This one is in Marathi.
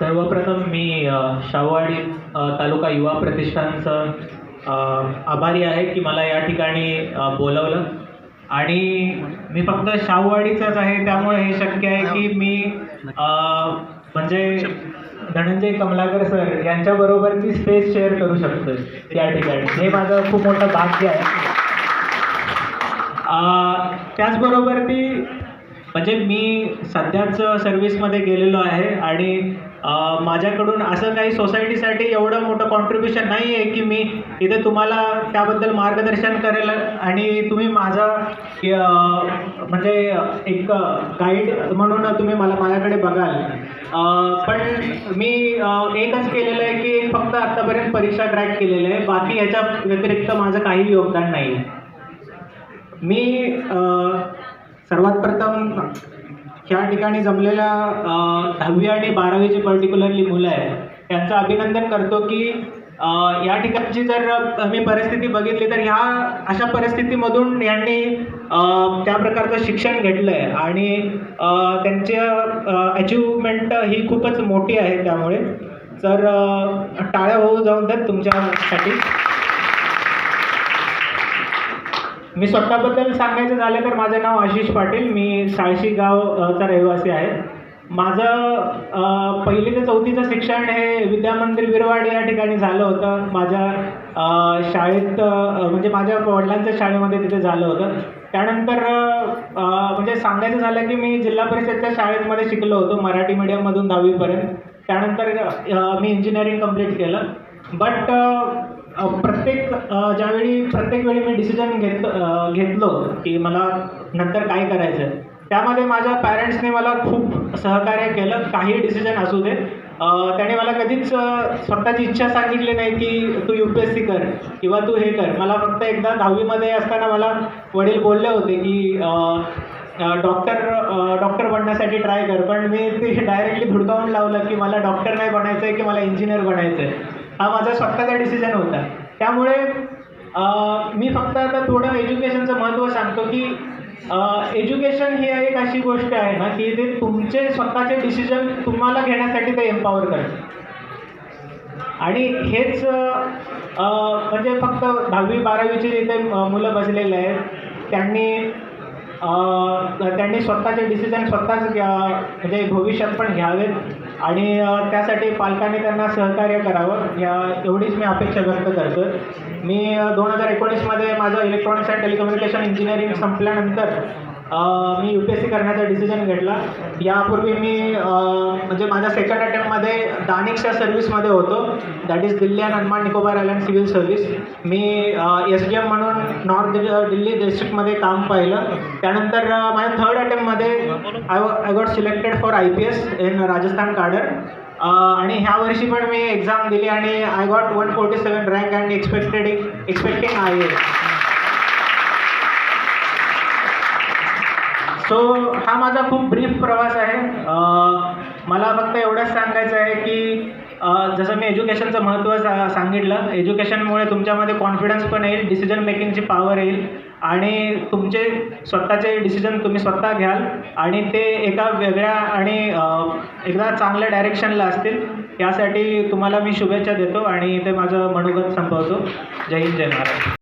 सर्वप्रथम मी अ, शाहूवाडी तालुका युवा प्रतिष्ठानचं आभारी आहे की मला या ठिकाणी बोलवलं. आणि मी फक्त शाहूवाडीचंच आहे त्यामुळे हे शक्य आहे की मी म्हणजे धनंजय कमलाकर सर यांच्याबरोबरची स्पेस शेअर करू शकतो या ठिकाणी. हे माझं खूप मोठं भाग्य आहे. त्याचबरोबर ती म्हणजे मी सध्याच सर्व्हिसमध्ये गेलेलो आहे आणि माझ्याकडून असं काही सोसायटीसाठी एवढं मोठं कॉन्ट्रीब्युशन नाही आहे की मी इथे तुम्हाला त्याबद्दल मार्गदर्शन करेल आणि तुम्ही माझा म्हणजे एक गाईड म्हणून तुम्ही मला माझ्याकडे बघाल. पण मी एकच केलेलं आहे की फक्त आत्तापर्यंत परीक्षा क्रॅक केलेलं आहे. बाकी ह्याच्या व्यतिरिक्त माझं काही योगदान नाही. मी सर्वात प्रथम ह्या ठिकाणी जमलेल्या दहावी आणि बारावीची पर्टिक्युलरली मुलं आहेत त्यांचं अभिनंदन करतो की या ठिकाणची जर मी परिस्थिती बघितली तर ह्या अशा परिस्थितीमधून यांनी त्या प्रकारचं शिक्षण घेतलं आहे आणि त्यांच्या अचिव्हमेंट ही खूपच मोठी आहे त्यामुळे. तर टाळ्या होऊ जाऊन तर तुमच्यासाठी. मी स्वतःबद्दल सांगायचं झालं तर माझं नाव आशिष पाटील. मी साळशी गावचा रहिवासी आहे. माझं पहिली ते चौथीचं शिक्षण हे विद्यामंदिर विरवाड या ठिकाणी झालं होतं. माझ्या शाळेत म्हणजे माझ्या वडिलांच्या शाळेमध्ये तिथे झालं होतं. त्यानंतर म्हणजे सांगायचं झालं की मी जिल्हा परिषदच्या शाळेमध्ये शिकलो होतो मराठी मीडियममधून दहावीपर्यंत. त्यानंतर मी इंजिनिअरिंग कंप्लीट केलं. बट प्रत्येक ज्यावेळी प्रत्येक वेळी मी डिसिजन घेत घेतलो की मला नंतर काय करायचं आहे त्यामध्ये माझ्या पॅरेंट्सने मला खूप सहकार्य केलं काही डिसिजन असू दे. त्याने मला कधीच स्वतःची इच्छा सांगितली नाही की तू यू पी एस सी कर किंवा तू हे कर. मला फक्त एकदा दहावीमध्ये असताना मला वडील बोलले होते की डॉक्टर डॉक्टर बनण्यासाठी ट्राय कर. पण मी ते डायरेक्टली धुडकावून लावलं की मला डॉक्टर नाही बनायचं आहे की मला इंजिनियर बनायचं आहे हा माझा स्वतःचा डिसिजन होता. त्यामुळे मी फक्त आता थोडं एज्युकेशनचं महत्त्व सांगतो की एज्युकेशन ही एक अशी गोष्ट आहे ना की ते तुमचे स्वतःचे डिसिजन तुम्हाला घेण्यासाठी ते एम्पॉवर करते. आणि हेच म्हणजे फक्त दहावी बारावीचे जिथे मुलं बसलेले आहेत त्यांनी त्यांनी स्वतःचे डिसिजन स्वतःच घ्या म्हणजे भविष्यात पण घ्यावेत. आणि त्यासाठी पालकांनी त्यांना सहकार्य करावं. या एवढीच मी अपेक्षा व्यक्त करतो मी दोन हजार एकोणीसमध्ये माझं इलेक्ट्रॉनिक्स अँड टेलिकम्युनिकेशन इंजिनिअरिंग संपल्यानंतर मी यू पी एस सी करण्याचा डिसिजन घेतला. यापूर्वी मी म्हणजे माझ्या सेकंड अटेम्प्टमध्ये दानिकच्या सर्व्हिसमध्ये होतो. That is Delhi and Andaman Nicobar island civil service me S D M म्हणून नॉर्थ दिल्ली दिल्ली डिस्ट्रिक्टमध्ये काम पाहिलं. त्यानंतर माझ्या third अटेम्प्टमध्ये I I got selected for I P S in Rajasthan cadre. आणि ह्या वर्षी पण मी एक्झाम दिली आणि I got one forty seven rank and expected expecting I A so हा माझा खूप ब्रीफ प्रवास आहे. मला फक्त एवढंच सांगायचं आहे की जसं मी एज्युकेशनचं महत्त्व सा सांगितलं एज्युकेशनमुळे तुमच्यामध्ये कॉन्फिडन्स पण येईल डिसिजन मेकिंगची पॉवर येईल आणि तुमचे स्वतःचे डिसिजन तुम्ही स्वतः घ्याल आणि ते एका वेगळ्या आणि एकदा चांगल्या डायरेक्शनला असतील यासाठी तुम्हाला मी शुभेच्छा देतो आणि ते माझं मनोगत संपवतो. जय हिंद जय महाराज